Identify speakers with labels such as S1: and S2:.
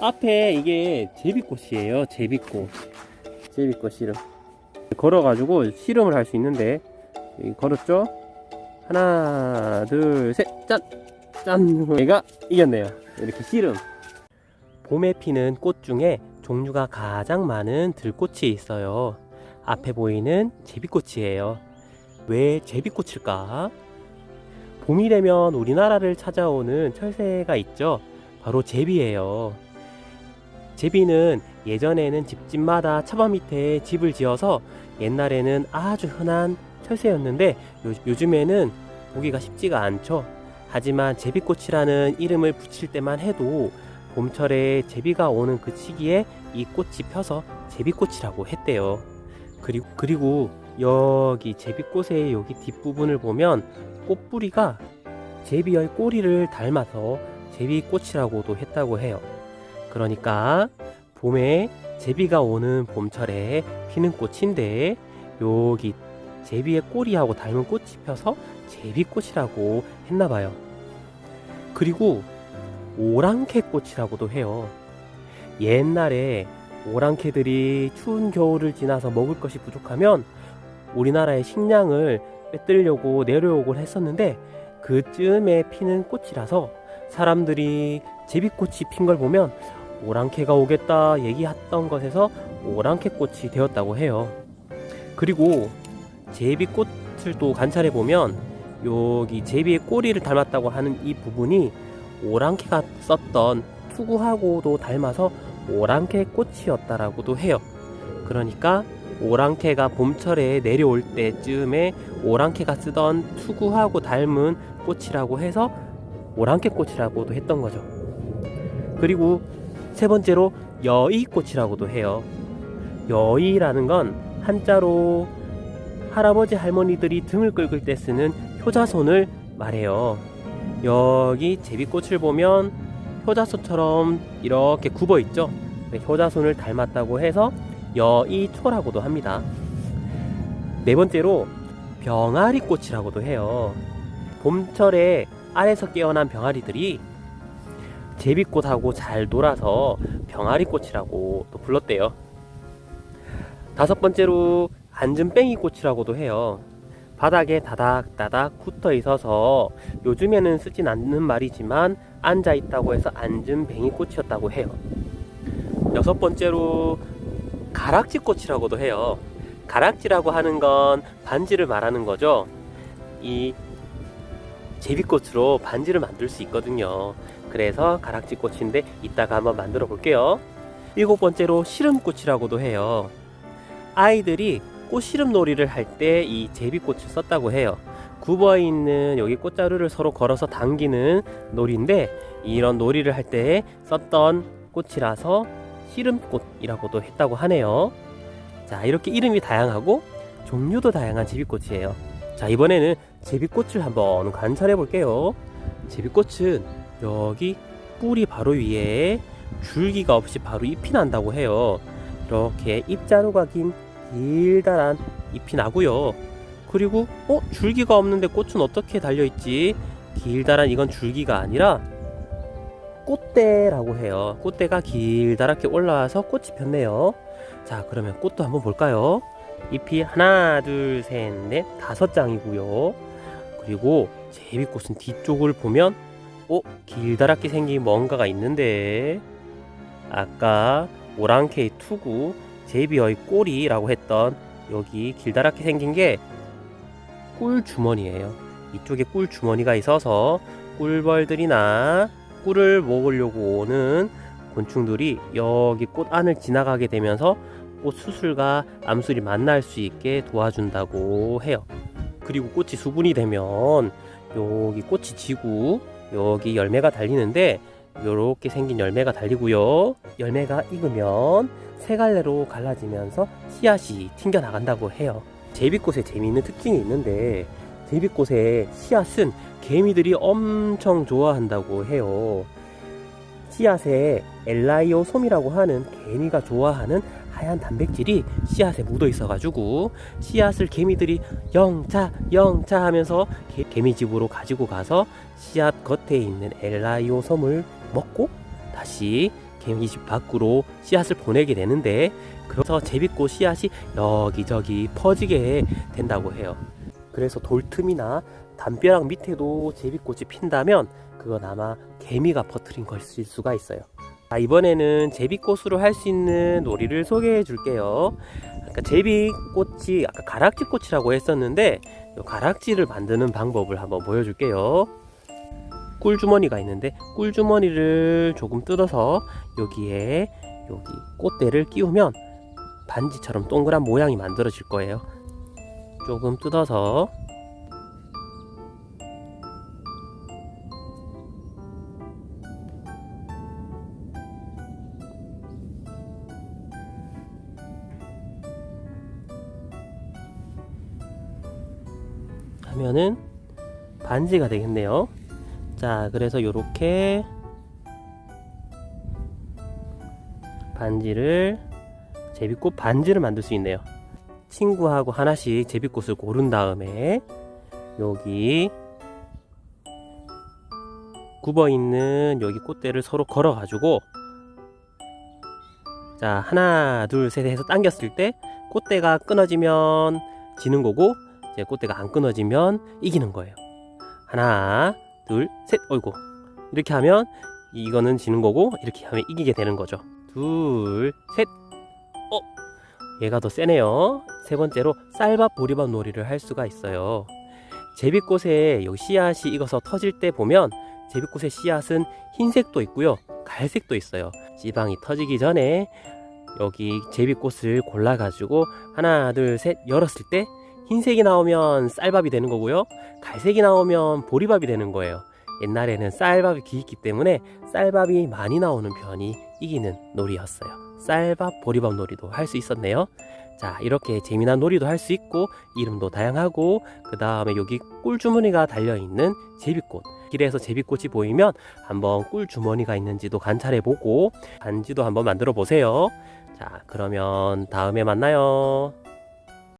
S1: 앞에 이게 제비꽃이에요. 제비꽃. 제비꽃 씨름. 걸어가지고 씨름을 할 수 있는데 걸었죠? 하나, 둘, 셋, 짠, 짠. 얘가 이겼네요. 이렇게 씨름. 봄에 피는 꽃 중에 종류가 가장 많은 들꽃이 있어요. 앞에 보이는 제비꽃이에요. 왜 제비꽃일까? 봄이 되면 우리나라를 찾아오는 철새가 있죠. 바로 제비예요. 제비는 예전에는 집집마다 차바 밑에 집을 지어서 옛날에는 아주 흔한 철새였는데 요, 요즘에는 보기가 쉽지가 않죠. 하지만 제비꽃이라는 이름을 붙일 때만 해도 봄철에 제비가 오는 그 시기에 이 꽃이 펴서 제비꽃이라고 했대요. 그리고, 그리고 여기 제비꽃의 여기 뒷부분을 보면 꽃뿌리가 제비의 꼬리를 닮아서 제비꽃이라고도 했다고 해요. 그러니까 봄에 제비가 오는 봄철에 피는 꽃인데 여기 제비의 꼬리하고 닮은 꽃이 펴서 제비꽃이라고 했나 봐요. 그리고 오랑캐 꽃이라고도 해요. 옛날에 오랑캐들이 추운 겨울을 지나서 먹을 것이 부족하면 우리나라의 식량을 빼뜨려고 내려오곤 했었는데 그쯤에 피는 꽃이라서 사람들이 제비꽃이 핀 걸 보면 오랑캐가 오겠다 얘기했던 것에서 오랑캐 꽃이 되었다고 해요. 그리고 제비꽃을 또 관찰해 보면 여기 제비의 꼬리를 닮았다고 하는 이 부분이 오랑캐가 썼던 투구하고도 닮아서 오랑캐 꽃이었다라고도 해요. 그러니까 오랑캐가 봄철에 내려올 때쯤에 오랑캐가 쓰던 투구하고 닮은 꽃이라고 해서 오랑캐 꽃이라고도 했던 거죠. 그리고 세 번째로 여의꽃이라고도 해요. 여의라는 건 한자로 할아버지 할머니들이 등을 긁을 때 쓰는 효자손을 말해요. 여기 제비꽃을 보면 효자손처럼 이렇게 굽어 있죠. 네, 효자손을 닮았다고 해서 여의초라고도 합니다. 네 번째로 병아리꽃이라고도 해요. 봄철에 알에서 깨어난 병아리들이 제비꽃하고 잘 놀아서 병아리꽃이라고 또 불렀대요. 다섯 번째로 안전뱅이꽃이라고도 해요. 바닥에 다닥다닥 붙어 있어서 요즘에는 쓰진 않는 말이지만 앉아 있다고 해서 안전뱅이꽃이었다고 해요. 여섯 번째로 가락지꽃이라고도 해요. 가락지라고 하는 건 반지를 말하는 거죠. 이 제비꽃으로 반지를 만들 수 있거든요. 그래서 가락지 꽃인데 이따가 한번 만들어 볼게요. 일곱 번째로 시름꽃이라고도 해요. 아이들이 꽃시름 놀이를 할 때 이 제비꽃을 썼다고 해요. 굽어 있는 여기 꽃자루를 서로 걸어서 당기는 놀이인데 이런 놀이를 할 때 썼던 꽃이라서 시름꽃이라고도 했다고 하네요. 자, 이렇게 이름이 다양하고 종류도 다양한 제비꽃이에요. 자, 이번에는 제비꽃을 한번 관찰해 볼게요. 제비꽃은 여기 뿌리 바로 위에 줄기가 없이 바로 잎이 난다고 해요. 이렇게 잎자루가 긴 길다란 잎이 나고요. 그리고 어 줄기가 없는데 꽃은 어떻게 달려 있지? 길다란 이건 줄기가 아니라 꽃대라고 해요. 꽃대가 길다랗게 올라와서 꽃이 폈네요. 자, 그러면 꽃도 한번 볼까요? 잎이 하나, 둘, 셋, 넷, 다섯 장이고요. 그리고 제비꽃은 뒤쪽을 보면 어, 길다랗게 생긴 뭔가가 있는데 아까 오랑캐의 투구, 제비의 꼬리라고 했던 여기 길다랗게 생긴 게 꿀 주머니예요. 이쪽에 꿀 주머니가 있어서 꿀벌들이나 꿀을 먹으려고 오는 곤충들이 여기 꽃 안을 지나가게 되면서 꽃 수술과 암술이 만날 수 있게 도와준다고 해요. 그리고 꽃이 수분이 되면 여기 꽃이 지고 여기 열매가 달리는데 이렇게 생긴 열매가 달리고요. 열매가 익으면 세 갈래로 갈라지면서 씨앗이 튕겨 나간다고 해요. 제비꽃에 재미있는 특징이 있는데 제비꽃의 씨앗은 개미들이 엄청 좋아한다고 해요. 씨앗에 엘라이오솜이라고 하는 개미가 좋아하는 하얀 단백질이 씨앗에 묻어 있어가지고 씨앗을 개미들이 영차 영차 하면서 개, 개미집으로 가지고 가서 씨앗 겉에 있는 엘라이오솜을 먹고 다시 개미 집 밖으로 씨앗을 보내게 되는데 그래서 제비꽃 씨앗이 여기저기 퍼지게 된다고 해요. 그래서 돌틈이나 담벼락 밑에도 제비꽃이 핀다면 그건 아마 개미가 퍼뜨린 것일 수가 있어요. 자, 이번에는 제비꽃으로 할 수 있는 놀이를 소개해 줄게요. 아까 제비꽃이 아까 가락지 꽃이라고 했었는데 이 가락지를 만드는 방법을 한번 보여줄게요. 꿀주머니가 있는데 꿀주머니를 조금 뜯어서 여기에 여기 꽃대를 끼우면 반지처럼 동그란 모양이 만들어질 거예요. 조금 뜯어서 하면은 반지가 되겠네요. 자, 그래서 이렇게 반지를 제비꽃 반지를 만들 수 있네요. 친구하고 하나씩 제비꽃을 고른 다음에 여기 굽어 있는 여기 꽃대를 서로 걸어 가지고 자, 하나, 둘, 셋 해서 당겼을 때 꽃대가 끊어지면 지는 거고 이제 꽃대가 안 끊어지면 이기는 거예요. 하나, 둘, 셋, 어이구. 이렇게 하면 이거는 지는 거고 이렇게 하면 이기게 되는 거죠. 둘, 셋. 어, 얘가 더 세네요. 세 번째로 쌀밥 보리밥 놀이를 할 수가 있어요. 제비꽃에 여기 씨앗이 익어서 터질 때 보면 제비꽃의 씨앗은 흰색도 있고요. 갈색도 있어요. 지방이 터지기 전에 여기 제비꽃을 골라가지고 하나, 둘, 셋 열었을 때 흰색이 나오면 쌀밥이 되는 거고요. 갈색이 나오면 보리밥이 되는 거예요. 옛날에는 쌀밥이 기있기 때문에 쌀밥이 많이 나오는 편이 이기는 놀이였어요. 쌀밥 보리밥 놀이도 할 수 있었네요. 자, 이렇게 재미난 놀이도 할 수 있고 이름도 다양하고 그 다음에 여기 꿀주머니가 달려 있는 제비꽃. 길에서 제비꽃이 보이면 한번 꿀주머니가 있는지도 관찰해 보고 반지도 한번 만들어 보세요. 자, 그러면 다음에 만나요.